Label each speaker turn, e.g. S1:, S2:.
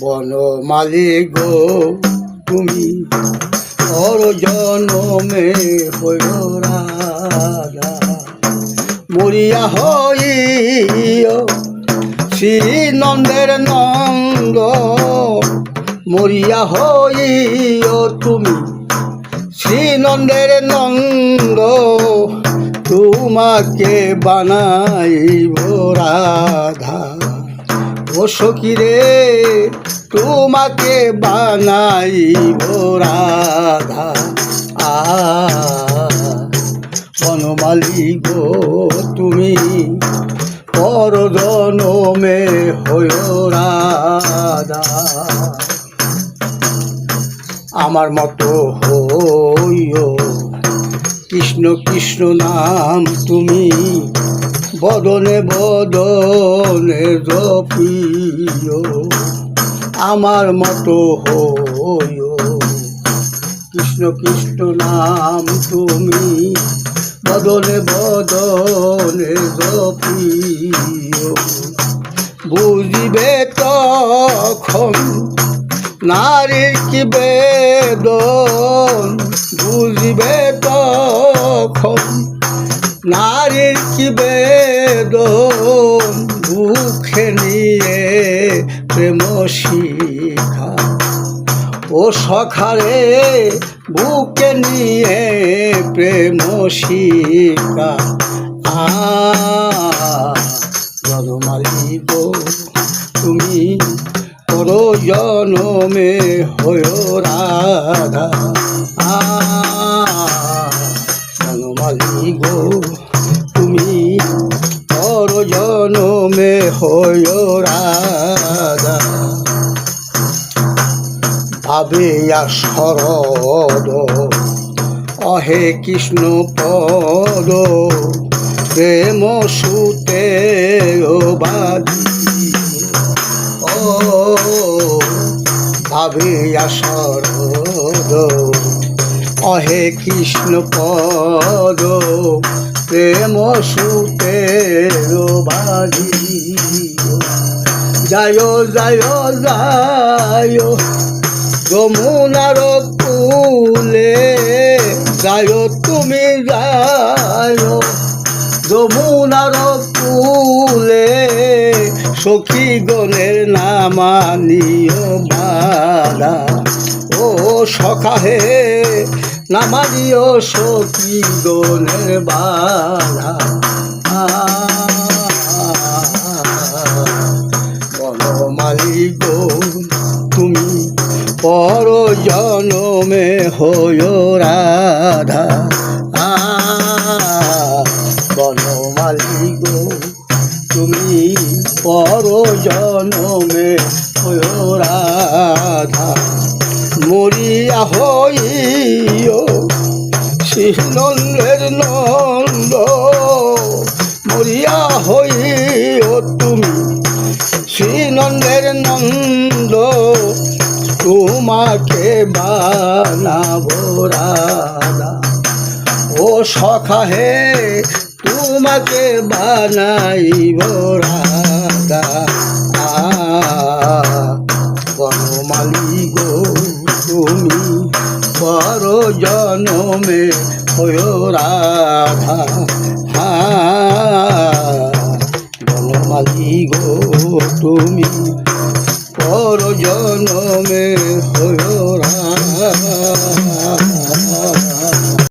S1: বনমালী গো, তুমি অর জনমে রাধা মরিয়া হইও শ্রী নন্দের নন্দ। মরিয়া হইও তুমি শ্রী নন্দের নন্দ। তোমাকে বানাইব রাধা। ও সখীরে, তোমাকে বানাইব রাধা। আ বনমালী গো, তুমি পর জনমে হয় রাধা। আমার মতো হইও। কৃষ্ণ কৃষ্ণ নাম তুমি বদনে বদনে জপিও, আমার মতো হইও। কৃষ্ণ কৃষ্ণ নাম তুমি, বদনে বদনে জপিও। বুঝিবে তখন নারীর কি বেদন? বুঝিবে তখন নারীর কি বেদন বুকে নিয়ে প্রেম শিখা। ও সখারে বুকে নিয়ে প্রেম শিখা। আ জনমালি গো, তুমি করো জনমে হয় রাধা। আ করো জনমে হয় রাধা ভাবে শরদ, অহে কৃষ্ণ পদ, প্রেম সুতে ও বাদি ও ভাবে শরদ, অহে কৃষ্ণ পদ প্রেম সুতে বাদি যায় যায় যায় যমুনার কুলে যায় তুমি যায় যমুনার কুলে সখী গণের নামানিও বালা ও সখাহে নামানিও সখী গণের বালা বনমালী গো তুমি পর জনমে হয় রাধা। বনমালী গো তুমি পর জনমে হয় রাধা। মরিয়া হইও শ্রীনন্দের নন্দ। মরিয়া হইও তুমি শ্রীনন্দের নন্দ, তোমাকে বানাবো রাধা। ও সখা হে, তোমাকে বানাইব রাধা। জনমে হয় রাধা হা। জনমালি গো তুমি পর জনমে হয় রাধা।